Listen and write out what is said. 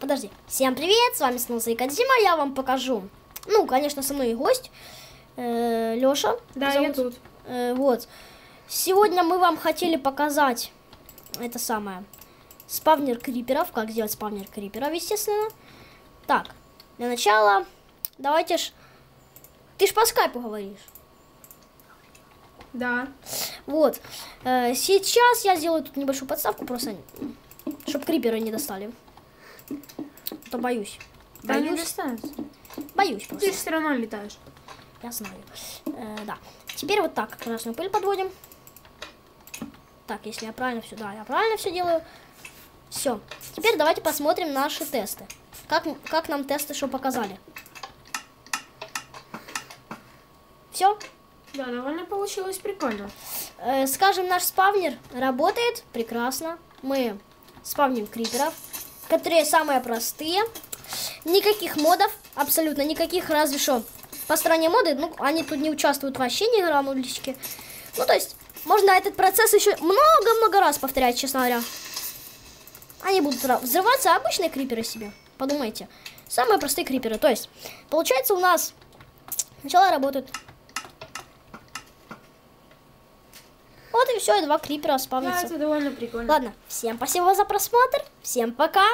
Подожди. Всем привет, с вами снова Кадзима, я вам покажу. Ну, конечно, со мной и гость. Э, Леша. Да, я тут. Э, вот. Сегодня мы вам хотели показать это самое. Спавнер криперов. Как сделать спавнер криперов, естественно. Так, для начала давайте ж... Ты ж по скайпу говоришь. Да. Вот. Э, сейчас я сделаю тут небольшую подставку, просто чтобы криперы не достали. А то боюсь. Да не Боюсь. достанется. Боюсь Ты просто. же все равно летаешь. Я знаю. Э, да. Теперь вот так красную пыль подводим. Так, если я правильно все, да, я правильно все делаю. Все. Теперь давайте посмотрим наши тесты. Как, как нам тесты что показали? Все. Да, довольно получилось прикольно. Э, скажем, наш спавнер работает прекрасно. Мы спавним криперов, которые самые простые. Никаких модов, абсолютно никаких, разве что по стороне моды, ну, они тут не участвуют вообще ни граммулечки. Ну, то есть, можно этот процесс еще много-много раз повторять, честно говоря. Они будут взрыв- взрываться, а обычные криперы себе. Подумайте. Самые простые криперы. То есть, получается у нас сначала работают Вот и все, и два крипера Да, спавнятся. это довольно прикольно. Ладно, всем спасибо за просмотр, всем пока.